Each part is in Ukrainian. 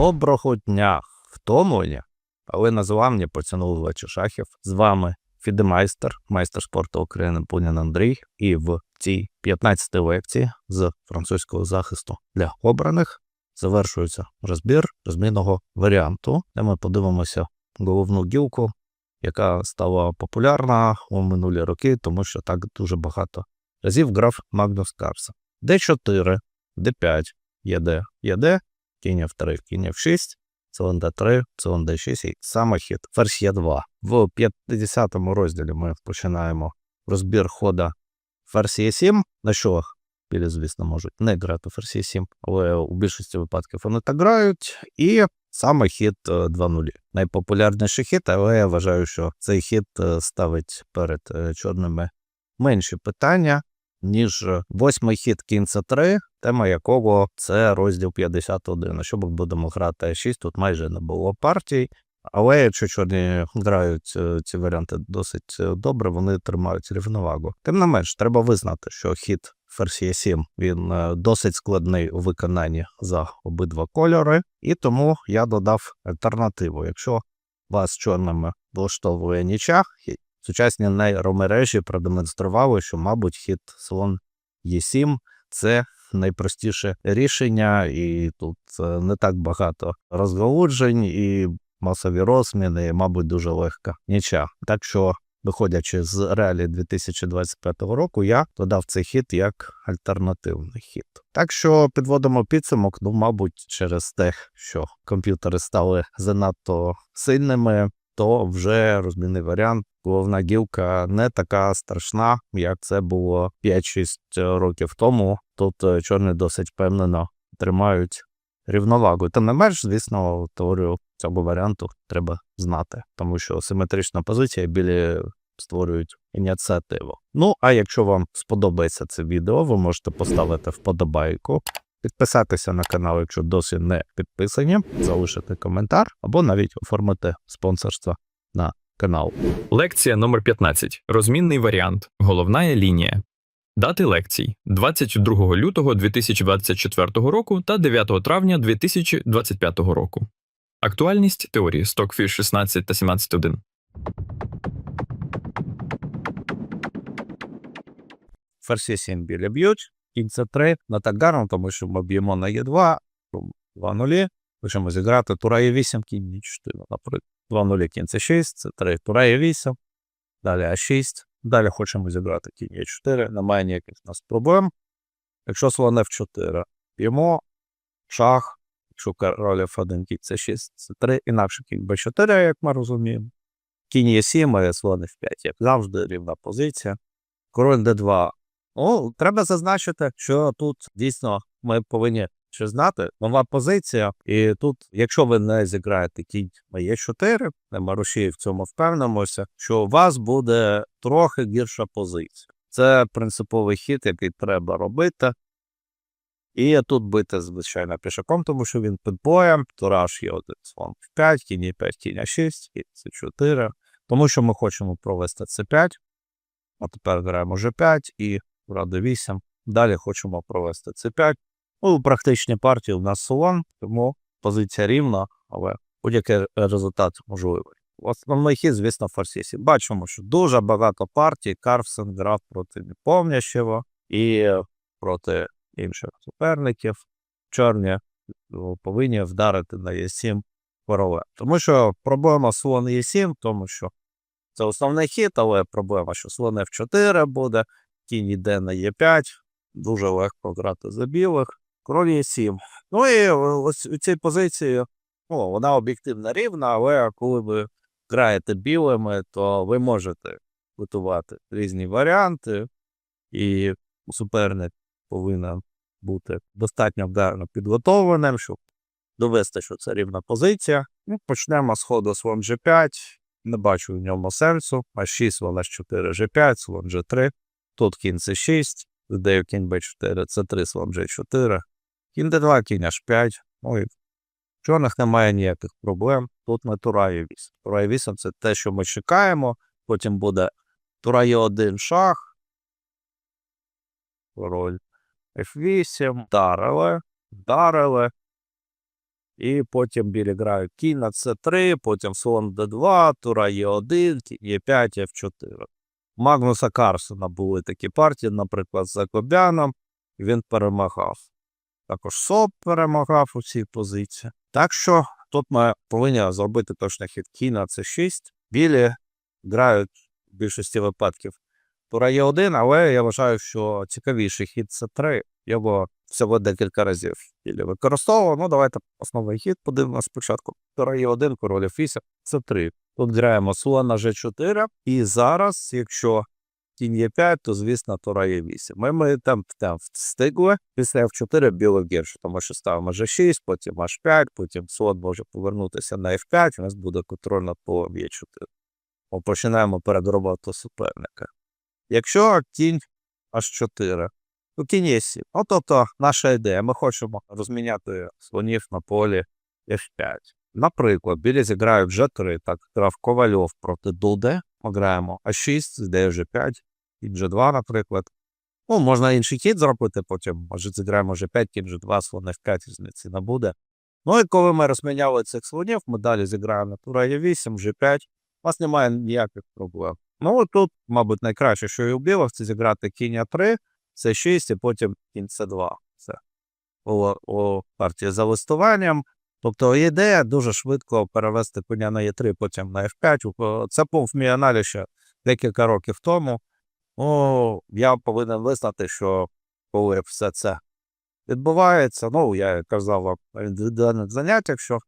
Доброго дня! Втомлені, але незламні поціновувачі шахів. З вами Фідемайстер, майстер спорту України Пунін Андрій. І в цій 15 лекції з французького захисту для обраних завершується розбір розмінного варіанту, де ми подивимося головну гілку, яка стала популярна у минулі роки, тому що так дуже багато разів грав Магнус Карса. Д4, Д5, ЄД, ЄД, кінь F3, кінь F6, слон D3, слон D6 і саме хід ферзь Е2. В 50 розділі ми починаємо розбір хода ферзь Е7, на що білі, звісно, можуть не грати ферзь Е7, але у більшості випадків вони так грають. І саме хід 2-0. Найпопулярніший хід, але я вважаю, що цей хід е, ставить перед е, чорними менші питання, ніж восьмий хід кінь С3, тема якого це розділ 51. Якщо ми будемо грати А6, тут майже не було партій. Але якщо чорні грають е, ці варіанти досить е, добре, вони тримають рівновагу. Тим не менш, треба визнати, що хід ферзь Е7 він е, досить складний у виконанні за обидва кольори, і тому я додав альтернативу. Якщо вас чорними влаштовує нічах, сучасні нейромережі продемонстрували, що, мабуть, хід слон Е7 це найпростіше рішення, і тут е, не так багато розгалуджень і масові розміни, і, мабуть, дуже легка ніча. Так що, виходячи з реалій 2025 року, я додав цей хід як альтернативний хід. Так що підводимо підсумок, ну, мабуть, через те, що комп'ютери стали занадто сильними, то вже розмінний варіант. Головна гілка не така страшна, як це було 5-6 років тому. Тут е, чорні досить впевнено тримають рівновагу. Тим не менш, звісно, теорію цього варіанту треба знати, тому що симетрична позиція білі створюють ініціативу. Ну а якщо вам сподобається це відео, ви можете поставити вподобайку. Підписатися на канал, якщо досі не підписані, залишити коментар або навіть оформити спонсорство на канал. Лекція номер 15. Розмінний варіант. Головна лінія. Дати лекцій 22 лютого 2024 року та 9 травня 2025 року. Актуальність теорії Stockfish 16 та 17.1. Ферзь 7 білі б'ють, кінь це 3 не так гарно, тому що ми б'ємо на Е2, 2 нулі. Хочемо зіграти тура Е8, кінь Е4, наприклад. 2 нулі, кінь це 6, це 3, тура Е8, далі А6. Далі хочемо зіграти кінь Е4, немає ніяких у нас проблем. Якщо слон F4 б'ємо, шах, якщо король F1, кінь це 6, це 3, інакше кінь Б4, як ми розуміємо. Кінь Е7, і слон F5, як завжди, рівна позиція. Король Д2. Ну, треба зазначити, що тут дійсно ми повинні ще знати нова позиція. І тут, якщо ви не зіграєте кінь Е4, ми руші в цьому впевнимося, що у вас буде трохи гірша позиція. Це принциповий хід, який треба робити. І тут бити, звичайно, пішаком, тому що він під боєм, тураж є один слон в 5, кінь Е5, кінь А6, кінь С4. Тому що ми хочемо провести С5. А тепер граємо G5 і Ради 8. Далі хочемо провести С5. Ну, у практичній партії у нас слон, тому позиція рівна, але будь-який результат можливий. Основний хід, звісно, форсісі. Бачимо, що дуже багато партій Карвсен грав проти Неповнящева і проти інших суперників. Чорні ну, повинні вдарити на Е7 королем. Тому що проблема слон Е7, тому що це основний хід, але проблема, що слон F4 буде, кінь йде на Е5, дуже легко грати за білих. Король Е7. Ну і ось у цій позиції ну, вона об'єктивно рівна, але коли ви граєте білими, то ви можете готувати різні варіанти, і суперник повинен бути достатньо вдарно підготовленим, щоб довести, що це рівна позиція. Ну, почнемо з ходу слон G5. Не бачу в ньому сенсу. А6, слон H4, G5, слон G3. Тут кінь C6, здаю кінь B4, C3, слон G4. Кінь d2, кінь h5. Ну і в чорних немає ніяких проблем. Тут не тура Е8. Тура Е8 це те, що ми чекаємо. Потім буде тура Е1 шах. Король F8. Вдарили. Вдарили. І потім білі грають кінь на С3, потім слон Д2, тура Е1, кінь Е5, Ф4. Магнуса Карсона були такі партії, наприклад, з Закобяном, він перемагав. Також СОП перемагав у цій позиції. Так що тут ми повинні зробити точно хід кінь на С6. Білі грають в більшості випадків тура Е1, але я вважаю, що цікавіший хід С3. Його всього декілька разів білі використовував. Ну, давайте основний хід подивимося спочатку. Тура Е1, король F8, С3. Тут граємо слон на G4. І зараз, якщо кінь Е5, то, звісно, тура Е8. Ми, ми там, там встигли після F4 білих гірше, тому що ставимо G6, потім H5, потім слон може повернутися на F5, у нас буде контроль над полем Е4. Ми починаємо передроботу суперника. Якщо кінь H4, то кінь Е7. Ну, тобто, наша ідея, ми хочемо розміняти слонів на полі F5. Наприклад, білі зіграють G3, так грав Ковальов проти Дуде. Ми граємо А6, ідея G5, і G2, наприклад. Ну, можна інший хід зробити, потім може зіграємо G5, кінь G2, слон F5, різниці не буде. Ну і коли ми розміняли цих слонів, ми далі зіграємо тура Е8, G5. У вас немає ніяких проблем. Ну, тут, мабуть, найкраще, що і у білих, це зіграти кінь А3, С6 і потім кінь С2. Це у партії за листуванням. Тобто ідея дуже швидко перевести коня на Е3, потім на F5. Це був мій аналіз ще декілька років тому. Ну, я повинен визнати, що коли все це відбувається, ну, я казав на індивідуальних заняттях, що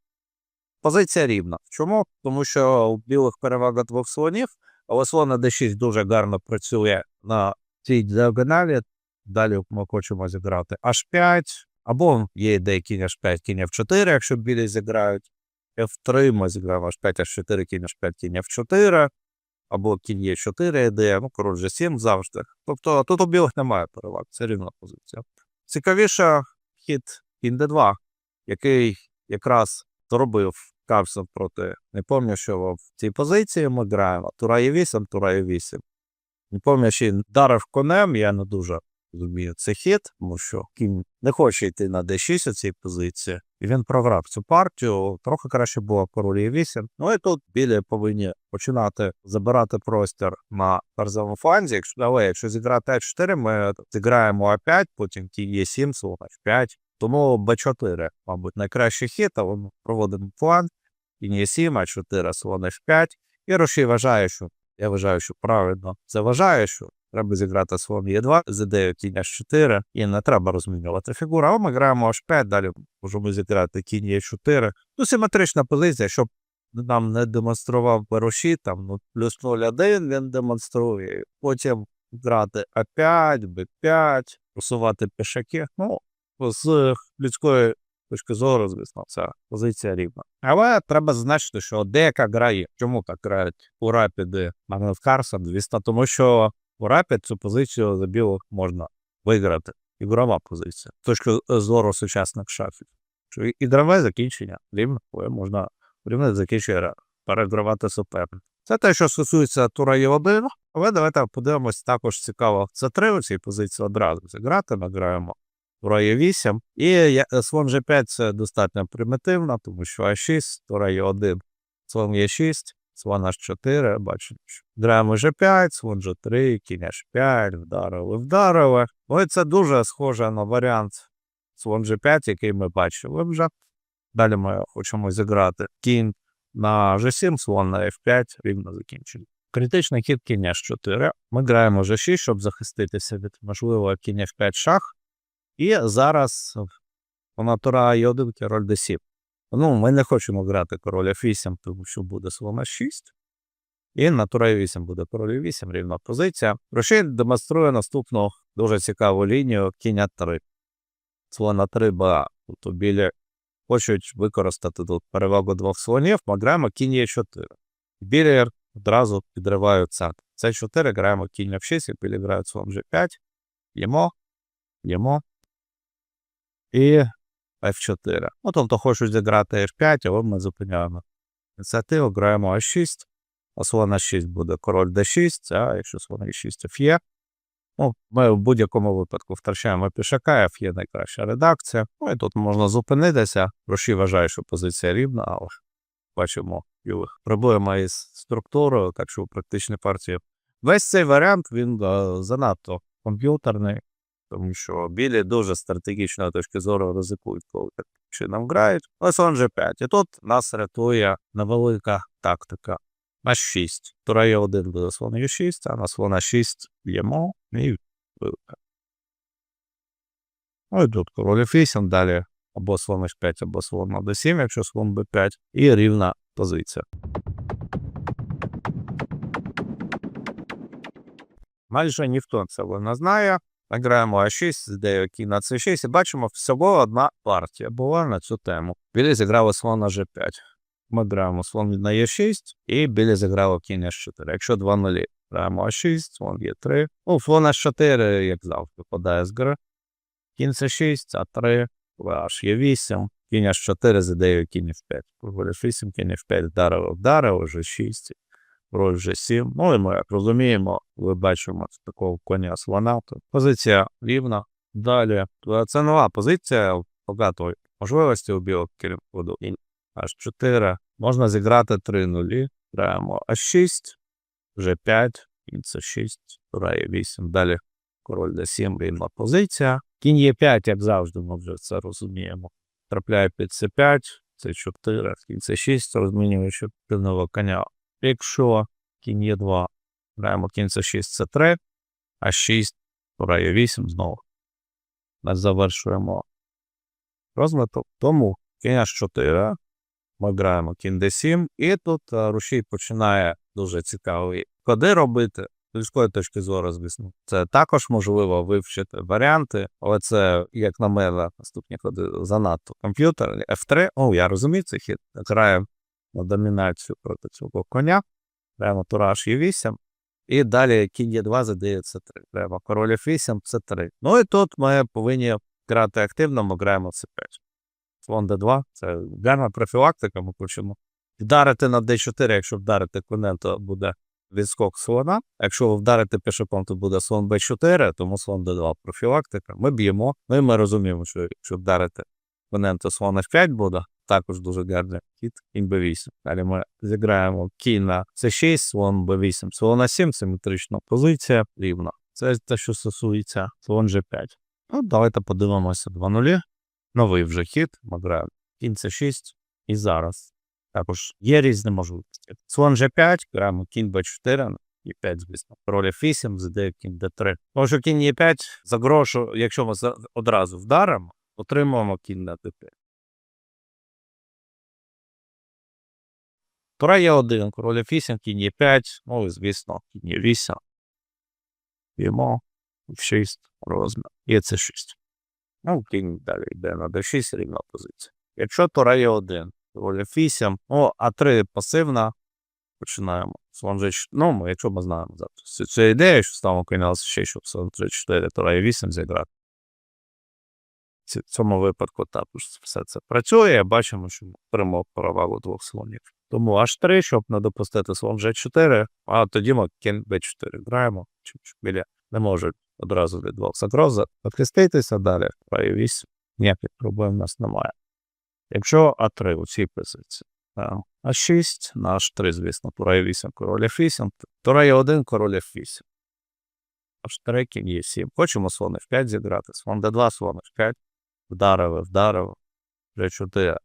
позиція рівна. Чому? Тому що у білих перевага двох слонів, але слон на D6 дуже гарно працює на цій діагоналі. Далі ми хочемо зіграти H5, або є ідея кінь H5, кінь F4, якщо білі зіграють. F3 ми зіграємо H5, H4, кінь H5, кінь F4, або кінь Е4 ідея, ну, король G7 завжди. Тобто тут у білих немає переваг, це рівна позиція. Цікавіше хід кінь D2, який якраз зробив Карсон проти, не пам'ятаю, що в цій позиції ми граємо. Тура Е8, Тура Е8. Не пам'ятаю, ще й вдарив конем, я не дуже розумію цей хід, тому що кінь не хоче йти на d6 у цій позиції, і він програв цю партію. Трохи краще було король e8. Ну і тут білі повинні починати забирати простір на ферзовому фланзі. Якщо але якщо зіграти а4, ми зіграємо а5, потім кінь е7, слон f5. Тому b4, мабуть, найкращий хід, але ми проводимо план. Кінь е7, а4, слон f5. І Роші вважає, що я вважаю, що правильно це вважає, що треба зіграти слон Е2 з ідеєю кінь H4, і не треба розмінювати фігуру. А ми граємо H5, далі можемо зіграти кінь Е4. Ну, симетрична позиція, щоб нам не демонстрував Бероші, там ну, плюс 0-1 він демонструє. Потім грати А5, Б5, просувати пішаки. Ну, з людської точки зору, звісно, ця позиція рівна. Але треба зазначити, що деяка грає. Чому так грають у рапіди Магнус Карсон? Звісно, тому що у рапід цю позицію за білих можна виграти. Ігрова позиція. З точки зору сучасних шахів. Що і- ігрове закінчення рівно, можна рівне закінчення перегравати суперника. Це те, що стосується тура Є1, але давайте подивимось також цікаво. Це три у цій позиції одразу зіграти. Ми граємо тура Є8. І слон G5 це достатньо примітивно, тому що А6, тура Є1, слон Є6, слон H4, бачимо, що граємо G5, слон G3, кінь H5, вдарили, вдарили. Ну і це дуже схоже на варіант слон G5, який ми бачили вже. Далі ми хочемо зіграти кінь на G7, слон на F5, рівно закінчення. Критичний хід кінь H4. Ми граємо G6, щоб захиститися від можливо кінь F5 шах. І зараз вона тура Е1, король D7. Ну, ми не хочемо грати король F8, тому що буде слон H6. І на тура Е8 буде король Е8, рівна позиція. Рошель демонструє наступну дуже цікаву лінію кінь А3. Слон А3 Б. Тобто білі хочуть використати тут перевагу двох слонів, ми граємо кінь Е4. Білі одразу підривають центр. С4 граємо кінь F6, і білі грають слон G5. Їмо, їмо. І F4. Ну, тобто хочуть зіграти F5, але ми зупиняємо ініціативу, граємо А6, а слон А6 буде король D6, а якщо слон А6 Ф'є, Ну, ми в будь-якому випадку втрачаємо пішака, F є найкраща редакція. Ну і тут можна зупинитися. Гроші вважає, що позиція рівна, але бачимо білих проблема із структурою, так що в практичній партії. Весь цей варіант він е, занадто комп'ютерний, тому що білі дуже з стратегічної точки зору ризикують, коли так чином грають. Ось он же 5. І тут нас рятує невелика тактика. На 6. Тура є 1 буде слон є 6, а на слона 6 б'ємо і вилка. Ну і тут король F8, далі або слон H5, або слон на D7, якщо слон B5, і рівна позиція. Майже ніхто цього не знає. Награємо А6, з ідеєю на С6, і бачимо, всього одна партія була на цю тему. Білі зіграли слон на G5. Ми граємо слон на Е6, і білі зіграли кінь H4. Якщо 2 0 граємо А6, слон Е3. Ну, слон H4, як завжди, випадає з гри. Кінь С6, А3, H Е8, кінь H4 з ідеєю кінь F5. Король F8, кінь F5, вдарив, вдарив, вже 6, король вже 7. Ну і ми як розуміємо, ви бачимо такого коня слона. Позиція рівна. Далі. е, Це нова позиція, багато можливостей у крім ходу. Кінь H4. Можна зіграти 3 нулі. Граємо H6, G5, кінь C6, тура Е8. Далі король D7, рівна позиція. Кінь Е5, як завжди, ми вже це розуміємо. Трапляє під С5, С4, кінь С6, розмінюючи півного коня. Якщо кінь Е2, граємо кінь С6, С3, А6, тура Е8 знову. Ми завершуємо розвиток. Тому кінь H4, ми граємо кінь D7, і тут е, рушій починає дуже цікаві ходи робити. З людської точки зору, звісно, це також можливо вивчити варіанти, але це, як на мене, наступні ходи занадто комп'ютерні. F3, о, я розумію цей хід. Граємо на домінацію проти цього коня. Граємо тураж Е8. І далі кінь Е2 задає С3. Граємо король F8, С3. Ну і тут ми повинні грати активно, ми граємо С5. Слон D2, це гарна профілактика, ми хочемо вдарити на D4, якщо вдарити конем, то буде відскок слона. Якщо ви вдарите пішаком, то буде слон B4, тому слон D2 профілактика. Ми б'ємо. Ну і ми розуміємо, що якщо вдарити конем, то слон F5 буде. Також дуже гарний хід, кінь B8. Далі ми зіграємо кінь на C6, слон B8, слон на 7, симетрична позиція, рівна. Це те, що стосується слон G5. Ну, давайте подивимося 2 нулі. Новий вже хід, ми граємо кінь C6 і зараз. Також є різні можливості. Слон G5, граємо кінь B4, і 5, звісно. Король F8, ЗД кінь D3. Тому що кінь Е5 за грошу, якщо ми одразу вдаримо, отримуємо кінь на D5. Тура є 1, король F8, кінь Е5, ну і звісно, кінь Е8. Б'ємо, F6, розмір. І це 6. Ну, кінь далі йде на D6, рівна позиція. Якщо тура є 1, король F8, ну, А3 пасивна, починаємо. Слон G4, ну, якщо ми знаємо завтра. Цю ідею, що ставимо коня на 6, щоб слон G4, тура є 8 зіграти. В цьому випадку також все це працює. Бачимо, що ми отримав перевагу двох слонів. Тому H3, щоб не допустити слон G4, а тоді ми кінь B4 граємо, щоб біля не можуть одразу від двох загроз захиститися далі. 8 ніяких проблем у нас немає. Якщо А3 у цій позиції, е, А6 на H3, звісно, тура 8 король F8, тура є 1, король F8. H3, кінь є 7. Хочемо слон F5 зіграти, слон D2, слон F5, вдарили, вдарили, G4.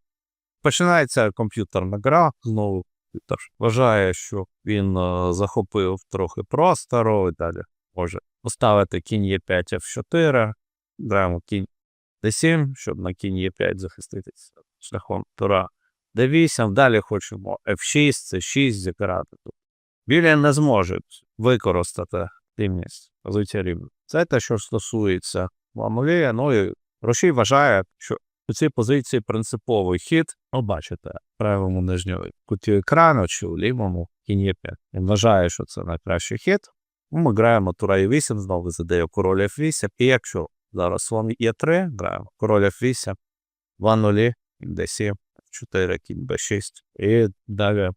Починається комп'ютерна гра, знову комп'ютер вважає, що він е, захопив трохи простору і далі може поставити кінь Е5, F4, граємо кінь D7, щоб на кінь Е5 захиститися шляхом тура D8. Далі хочемо F6, C6 зіграти. Тут білі не зможуть використати рівність позиція рівна. Це те, що стосується Ламолія. Ну і Рошій вважає, що у цій позиції принциповий хід, ну, бачите, в правому нижньому куті екрану чи у лівому кінь Е5. Він вважає, що це найкращий хід. Ну, Ми граємо тура Е8, знову задає король F8. І якщо зараз слон Е3, граємо король F8, 2 нулі, кінь D7, 4, кінь B6. І далі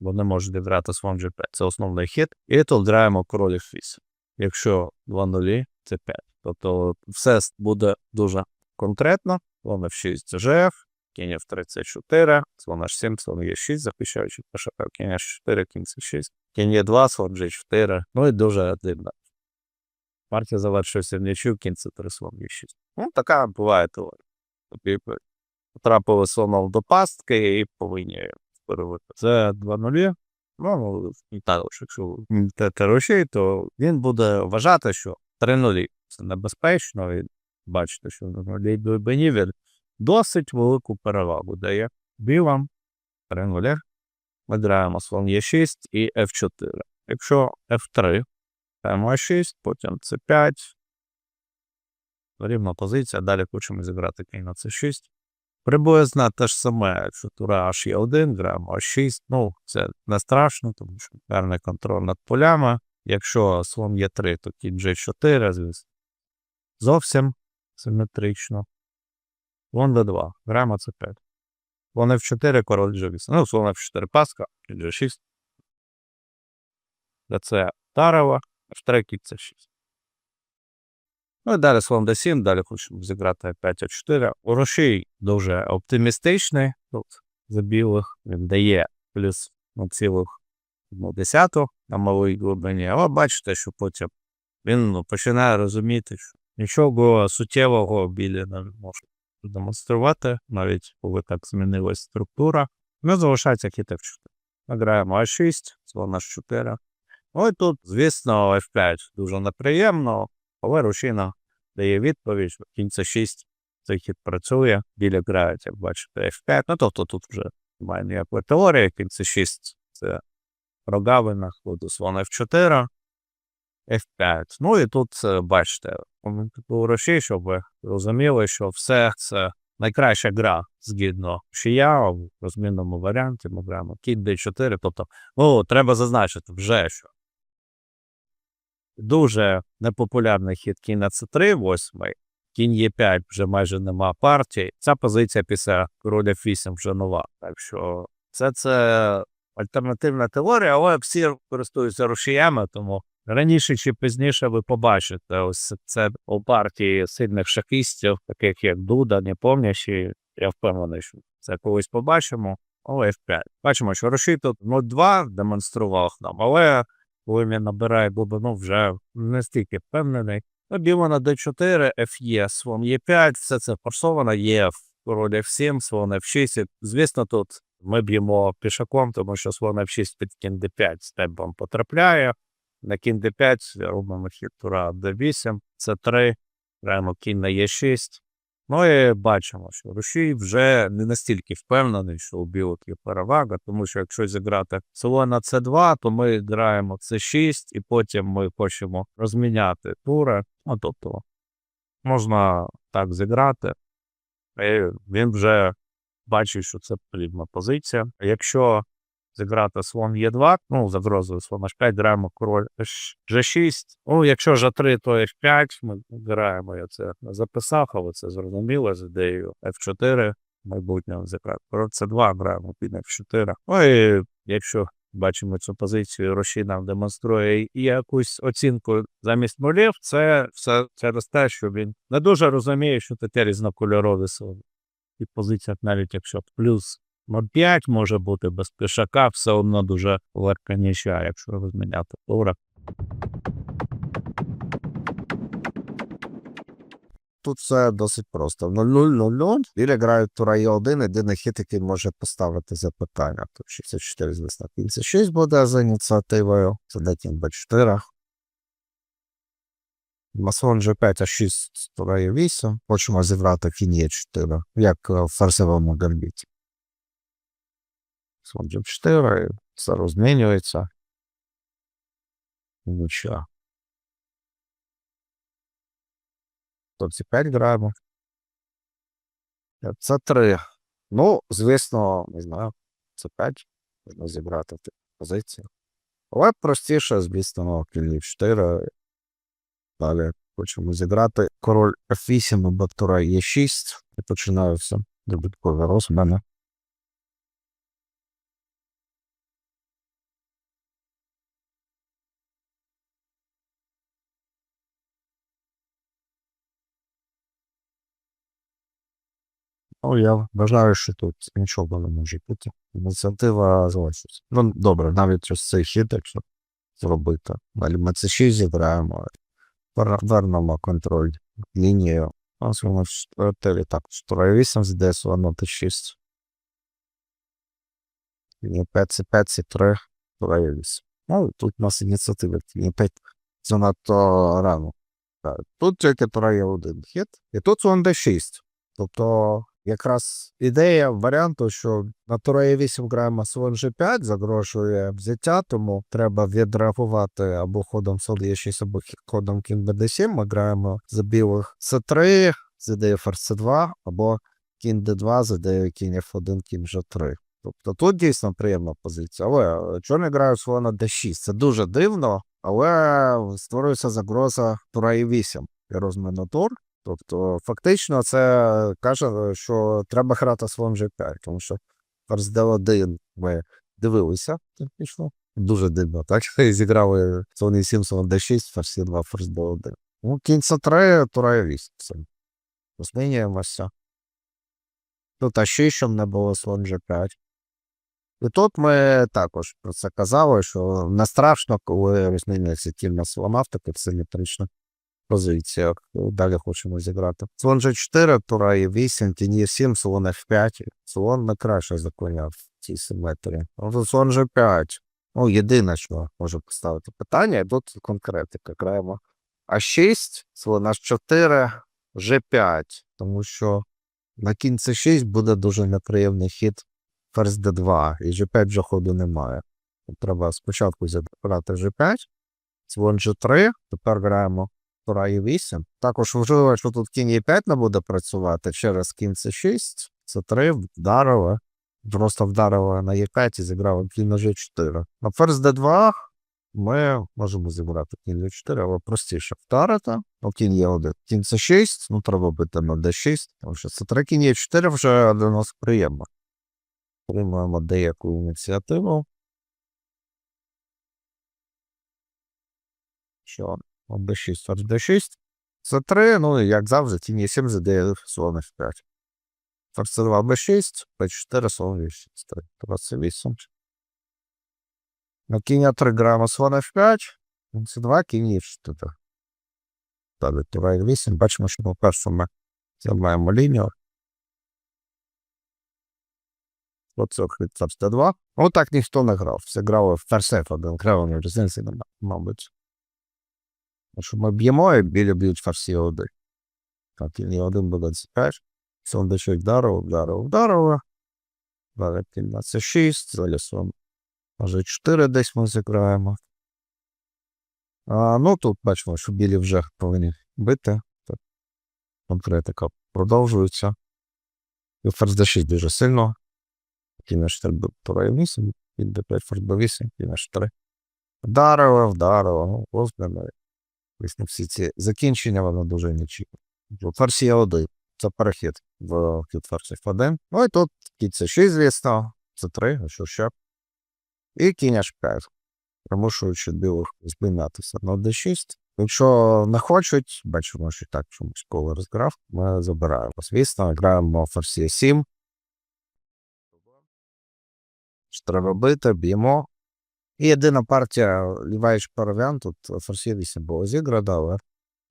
вони можуть грати слон G5. Це основний хід. І тут граємо король F8. Якщо 2 нулі, це 5. Тобто все буде дуже конкретно. Слон F6 це кінь F34, слон H7, слон Е6, захищаючи пішака, кінь H4, кінь C6, кінь Е2, слон G4. Ну і дуже дивно. Партія завершується в нічю, кінь C3, слон Е6. Ну, така буває теорія. Тобі потрапили слоном до пастки і повинні перевити. Це 2 нулі. Ну, і також, якщо те рушій, то він буде вважати, що 3 нулі це небезпечно, і бачите, що на нулі досить велику перевагу дає білам 3 нулі. Ми граємо слон Е6 і F4. Якщо F3, граємо А6, потім С5. Рівна позиція, далі хочемо зіграти кінь на С6. Приблизно те ж саме, якщо тура аж є 1, граємо H6. Ну, це не страшно, тому що гарний контроль над полями. Якщо слон є 3, то кінь G4, звісно. Зовсім симетрично. Слон D2, граємо C5. Слон F4, король G8. Ну, слон F4 паска, кінь G6. Це Тарева, F3, кінь C6. Ну і далі слон d7, далі хочемо зіграти 5 4 Урошій дуже оптимістичний тут за білих. Він дає плюс на цілих одну десяту на малій глибині, але бачите, що потім він ну, починає розуміти, що нічого суттєвого білі не може демонструвати, навіть коли так змінилась структура. Не залишається хід F4. Ми граємо А6, слон H4. Ну і тут, звісно, F5 дуже неприємно, але рушина дає відповідь, кінь 6 цей хід працює, біля грають, як бачите, F5. Ну тобто тут вже немає ніякої теорії, кінь це 6 це прогавина, ходу слон F4, F5. Ну і тут е, бачите, у Росії, щоб ви розуміли, що все це найкраща гра згідно шия в розмінному варіанті. Ми граємо кінь D4. Тобто, ну, треба зазначити вже, що дуже непопулярний хід кінь на c3, восьмий. Кінь Е5 вже майже нема партії. Ця позиція після короля F8 вже нова. Так що це, це альтернативна теорія, але всі користуються рушіями, тому раніше чи пізніше ви побачите ось це у партії сильних шахістів, таких як Дуда, Непомнящий. Я впевнений, що це колись побачимо. Але F5. Бачимо, що Рушій тут 0-2 демонстрував нам, але коли він набирає глибину, вже не стільки впевнений. Ну, біло на d4, Fe, слон Е5, все це форсовано, є король F7, слон F6. І, Звісно, тут ми б'ємо пішаком, тому що слон F6 під кінь d5 степом потрапляє. На кінь d5 робимо хід тура d8, c3, граємо кінь на e6. Ну і бачимо, що Рушій вже не настільки впевнений, що у білок є перевага, тому що якщо зіграти село на c2, то ми граємо c6, і потім ми хочемо розміняти тури. Ну, тобто можна так зіграти. І він вже бачить, що це потрібна позиція. Якщо зіграти слон Е2, ну, загрозою слон H5, граємо король G6. Ну, якщо G3, то F5, ми граємо, я це записав, але це зрозуміло з ідеєю F4, майбутнього зіграти. Король C2, граємо під F4. Ну і якщо бачимо цю позицію, Роші нам демонструє і якусь оцінку замість нулів, це все через те, що він не дуже розуміє, що таке різнокольорові сили. І позиціях, навіть якщо плюс 0,5 може бути без пішака, все одно дуже легка нічия, якщо розміняти тура. Тут все досить просто. 0-0-0-0. Біля грають тура Е1, єдиний хід, який може поставити запитання. Тут 64, звісно, кінь 6 буде за ініціативою. Це де Б4. Масон G5, А6, тура Е8. Хочемо зіграти кінь Е4, як е, в ферзевому гамбіті. Слон G4, і все розмінюється. Нічого. Тут C5 граємо. Це 3. Ну, звісно, не знаю. Це 5. Можна зібрати тих. Але простіше, звісно, кінь 4. Далі хочемо зіграти король F8 або тура Е6. І починаються додаткові розміни. Ну, я вважаю, що тут нічого не може бути. Ініціатива залишиться. Ну, добре, навіть ось цей хід, якщо зробити. Далі ми це 6 зіграємо. Вернемо контроль лінією. Ось воно 4 так, 4 8 з ds, воно t 6. Лінія 5 це 5 це 3, 4 8. Ну, тут у нас ініціатива. Лінія 5 занадто рано. Тут тільки тура є один хід, і тут слон d6. Тобто, якраз ідея варіанту, що на тура е 8 граємо слон g5, загрожує взяття, тому треба відреагувати або ходом слон е 6 або ходом кінь bd7. Ми граємо за білих c3, з ідеєю ферзь c2, або кінь d2 з кінь f1, кінь g3. Тобто тут дійсно приємна позиція. Але чорні грають слона d6. Це дуже дивно, але створюється загроза тура е 8 і розміну тур. Тобто, фактично, це каже, що треба грати слон G5, тому що ферзь D1 ми дивилися, технічно. Дуже дивно, так? Зіграли слон E7, D6, ферзь E2, ферзь D1. Ну, кінь С3, тура е 8. Все. Змінюємося. Тут А6, щоб не було слон G5. І тут ми також про це казали, що не страшно, коли розмінюється кінь на слона в таких симетричних позиціях. Далі хочемо зіграти. Слон G4, тура і 8, тіні 7, слон F5. Слон не краще заклоняв в цій тут слон G5. Ну, єдине, що можу поставити питання, і тут конкретика. Граємо А6, слон H4, G5. Тому що на кінь C6 буде дуже неприємний хід ферзь D2, і G5 вже ходу немає. Треба спочатку зіграти G5, слон G3, тепер граємо тура і 8. Також важливо, що тут кінь e5 не буде працювати через кінь c6, c3, вдарили. Просто вдарили на e5 і зіграли кінь на g4. На ферзь d2 ми можемо зібрати кінь d4, але простіше вдарити. Ну, кінь є один. Кінь c6, ну треба бити на d6, тому що c3 кінь e4 вже для нас приємно. Отримуємо деяку ініціативу. Що? От d6, ферзь d6. Це 3, ну як завжди, тінь е 7 задає слон f5. Ферзь c 2 b6, b4, слон e6, 3, 28. На кінь 3 граємо слон f5, c 2 кінь e4. Далі тура e 8, бачимо, що по-перше ми займаємо лінію. Оце хід ферзь d2. Ну ніхто не грав, все грали в f1, грали на різниці, мабуть. Що ми б'ємо, і білі б'ють ферзь Е1. Так, і один буде c5. Сон d6 вдарив, вдарив, вдарив. Далі кінь на c6, далі сон. Може 4 десь ми зіграємо. А, ну тут бачимо, що білі вже повинні бити. Так. Конкретика продовжується. І ферзь d6 дуже сильно. На 4 тура 8, кінь d5, ферзь b8, кінь на 4. Вдарили, вдарили, ну, розглянули. Ось на всі ці закінчення воно дуже. Ферзь є один. Це перехід в ферзь F1. Ну і тут це 6, звісно, це 3, а що ще. І кінь H5. Примушуючи білих змінятися на D6. Якщо не хочуть, бачимо, що так чомусь коло розграв, ми забираємо. Звісно, граємо е 7. Що треба бити, б'ємо. І єдина партія ліваєш паровян, тут ферзь 8 було зіграно, але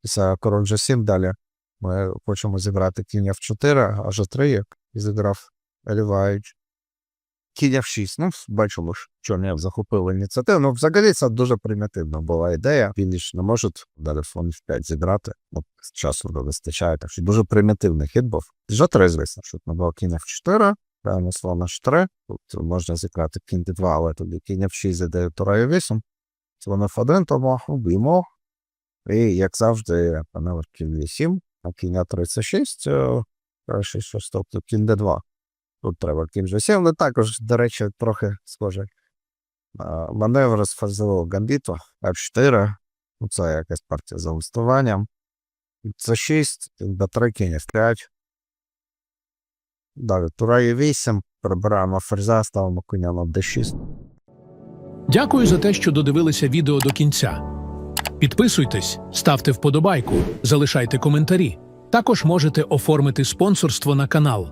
після король G7 далі ми хочемо зіграти кінь F4, аж 3 як зіграв ліваєч. Кінь F6, ну, бачимо, що чорні захопили ініціативу. Ну, взагалі це дуже примітивна була ідея. Білі ж не можуть далі фон F5 зіграти. От часу не вистачає, так що дуже примітивний хід був. G3, звісно, що не було кінь F4, Правильно, слон H3. Тут можна зіграти кінь D2, але тоді кінь F6 задає тура 8. Слон F1, тому уб'ємо. І, як завжди, панель кінь D7, а кінь А36, краще щось, тобто кінь D2. Тут треба кінь G7, але також, до речі, трохи схоже. Маневр з фазового гамбіту, F4, ну, це якась партія за листуванням. С6, Б3, кінь F5. Далі, тура є 8, прибираємо ферзя, ставимо коня на d6. Дякую за те, що додивилися відео до кінця. Підписуйтесь, ставте вподобайку, залишайте коментарі. Також можете оформити спонсорство на канал.